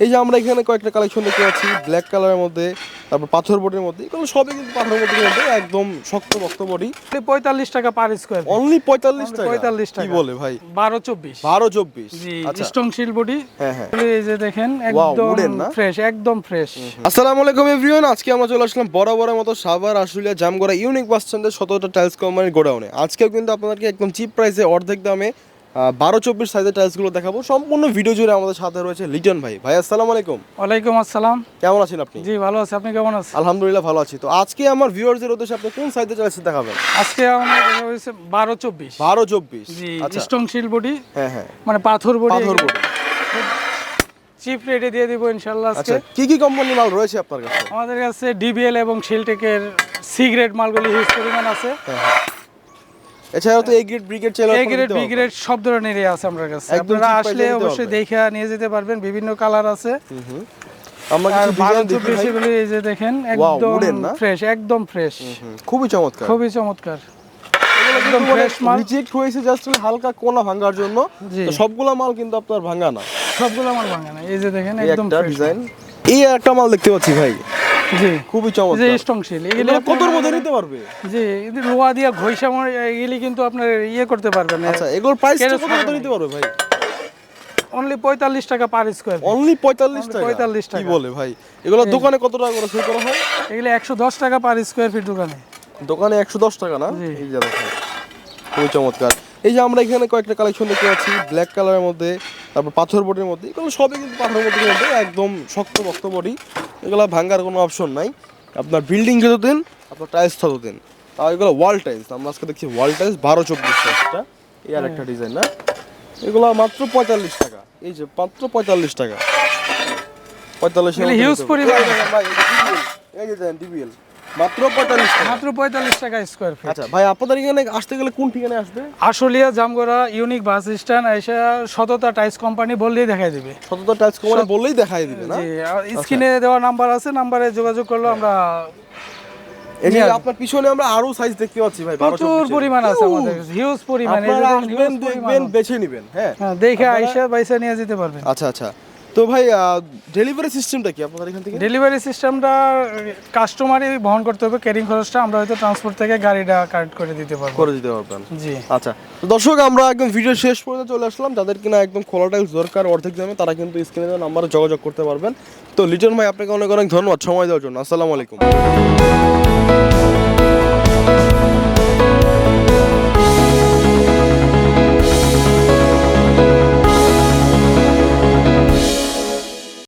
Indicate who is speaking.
Speaker 1: এই যে আমরা এখানে কয়েকটা কালেকশন দেখতে পাচ্ছি ব্ল্যাক কালারের মধ্যে তারপর পাথর বোর্ডের মধ্যে এগুলো সবই কিন্তু পাথর বোর্ডের মধ্যে একদম শক্ত বক্ত বডি
Speaker 2: পঁয়তাল্লিশ টাকা পার স্কোয়ার
Speaker 1: অনলি পঁয়তাল্লিশ টাকা।
Speaker 2: 45
Speaker 1: কি
Speaker 2: টাকা।
Speaker 1: বলে ভাই?
Speaker 2: বারো চব্বিশ।
Speaker 1: বারো চব্বিশ। আচ্ছা।
Speaker 2: স্ট্রং শিল বডি
Speaker 1: হ্যাঁ হ্যাঁ।
Speaker 2: এই যে দেখেন একদম ফ্রেশ একদম ফ্রেশ
Speaker 1: আসসালামু আলাইকুম এভরিওয়ান আজকে আমরা চলে আসলাম বরাবরের মতো সাভার আশুলিয়া জামগড়া ইউনিক বাস স্ট্যান্ডের সতেরোটা টাইলস কোম্পানির গোডাউনে আজকেও কিন্তু আপনাদেরকে একদম চিপ প্রাইসে অর্ধেক দামে বারো চব্বিশ সাইজের টাইলসগুলো দেখাবো। সম্পূর্ণ ভিডিও জুড়ে আমাদের সাথে রয়েছে লিটন ভাই। ভাই আসসালামু আলাইকুম।
Speaker 2: ওয়ালাইকুম আসসালাম।
Speaker 1: কেমন আছেন আপনি?
Speaker 2: জি ভালো আছে। আপনি কেমন আছেন?
Speaker 1: আলহামদুলিল্লাহ ভালো আছি। তো আজকে আমার ভিউয়ারদের উদ্দেশ্যে আপনি কোন সাইজের টাইলস দেখাবেন?
Speaker 2: আজকে আমার দেখা হয়েছে বারো চব্বিশ।
Speaker 1: বারো চব্বিশ।
Speaker 2: জি
Speaker 1: আচ্ছা।
Speaker 2: স্ট্রং শিল বডি
Speaker 1: হ্যাঁ হ্যাঁ।
Speaker 2: মানে পাথর বডি
Speaker 1: পাথর বোর্ড
Speaker 2: চিপ রেটে দিয়ে দিব ইনশাল্লাহ আজকে।
Speaker 1: আচ্ছা কি কি কোম্পানির মাল রয়েছে আপনার কাছে?
Speaker 2: আমাদের কাছে ডিবিএল এবং শিলটেকের সি গ্রেড মালগুলি হিউজ পরিমাণ আছে।
Speaker 1: হ্যাঁ হ্যাঁ। এছাড়াও তো এ গ্রেড ব্রিগেড চেলার
Speaker 2: এ গ্রেড বি গ্রেড সব ধরনেরই আছে আমার কাছে। আপনারা আসলে অবশ্যই দেখে নিয়ে যেতে পারবেন বিভিন্ন কালার আছে।
Speaker 1: আমরা কিছু ডিজাইন দেখি ভাই।
Speaker 2: এই যে দেখেন একদম ফ্রেশ একদম ফ্রেশ
Speaker 1: খুবই চমৎকার।
Speaker 2: খুবই চমৎকার।
Speaker 1: একদম
Speaker 2: fresh মাল।
Speaker 1: রিজেক্ট হয়েছে জাস্ট হালকা কোনা ভাঙার জন্য। তো সবগুলা মাল কিন্তু আপনার ভাঙা না।
Speaker 2: সবগুলো আমার ভাঙা না। এই যে দেখেন একদম
Speaker 1: ডিজাইন এই একটা মাল দেখতে পাচ্ছি ভাই।
Speaker 2: জি।
Speaker 1: খুবই চমৎকার।
Speaker 2: স্ট্রং শিল এগুলো
Speaker 1: কতর মধ্যে নিতে পারবে?
Speaker 2: জি লোহা দিয়ে ঘষা মরে এগুলি কিন্তু আপনার ইয়ে করতে পারবেন
Speaker 1: আচ্ছা এগুলোর প্রাইস কত মধ্যে নিতে পারবে ভাই?
Speaker 2: অনলি পঁয়তাল্লিশ টাকা পার স্কোয়ার
Speaker 1: অনলি পঁয়তাল্লিশ টাকা?
Speaker 2: 45
Speaker 1: কি বলে ভাই? এগুলো দোকানে কত টাকা করে সেল করা হয়?
Speaker 2: এগুলি একশো দশ টাকা পার স্কোয়ার ফিট দোকানে।
Speaker 1: দোকানে একশো দশ টাকা না? এই যে খুবই চমৎকার। এই যে আমরা এখানে কয়েকটা কালেকশন দেখতে পাচ্ছি ব্ল্যাক কালারের মধ্যে তারপর পাথর বোর্ডের মধ্যে এগুলো সবই কিন্তু পাথর বোর্ডের মধ্যে একদম শক্ত বক্ত বডি। এগুলো ভাঙ্গার কোনো অপশন নাই। আপনার বিল্ডিং যত দিন আপনার টাইলস তত দিন। তাও এগুলো ওয়াল টাইলস আমরা আজকে দেখছি ওয়াল টাইলস বারো চব্বিশ সাইজটা এই আর একটা ডিজাইন না? এগুলো মাত্র পঁয়তাল্লিশ টাকা। এই যে মাত্র পঁয়তাল্লিশ টাকা। পঁয়তাল্লিশ
Speaker 2: টাকা huge পরিমাণ।
Speaker 1: এই যে ডিবিএল মাত্র পঁয়তাল্লিশ
Speaker 2: মাত্র পঁয়তাল্লিশ টাকা স্কোয়ার ফিট
Speaker 1: আচ্ছা ভাই আপনাদের এখানে আসতে গেলে কোন ঠিকানায় আসবে?
Speaker 2: Ashulia Jamgora unique bus stand এসে সততা টাইস কোম্পানি বললেই দেখাই দিবে।
Speaker 1: সততা টাচ কোম্পানি বললেই দেখাই দিবে না?
Speaker 2: স্ক্রিনে দেওয়া নাম্বার আছে নাম্বারে যোগাযোগ করলে আমরা।
Speaker 1: আপনার পিছনে আমরা আরও সাইজ দেখতে পাচ্ছি ভাই
Speaker 2: প্রচুর পরিমাণ আছে আমাদের হিউজ পরিমাণ
Speaker 1: দেখবেন বেছে নেবেন হ্যাঁ।
Speaker 2: হ্যাঁ দেখে আইসা বাইসা নিয়ে যেতে পারবেন।
Speaker 1: আচ্ছা আচ্ছা। তো ভাই ডেলিভারি সিস্টেমটা কি আপনাদের এখান থেকে?
Speaker 2: ডেলিভারি সিস্টেমটা কাস্টমারই বহন করতে হবে ক্যারিং খরচটা আমরা হয়তো ট্রান্সপোর্ট থেকে গাড়িটা কালেক্ট করে দিতে পারব।
Speaker 1: করে দিতে পারবেন।
Speaker 2: জি।
Speaker 1: আচ্ছা তো দর্শক আমরা একদম ভিডিও শেষ পর্যন্ত চলে আসলাম। যাদের কিনা একদম খোলা টাইলস দরকার অর্ধেক দামে তারা কিন্তু স্ক্রিনে দেওয়া নাম্বারে যোগাযোগ করতে পারবেন। তো লিটন ভাই আপনাকে অনেক অনেক ধন্যবাদ সময় দেওয়ার জন্য। আসসালামু আলাইকুম।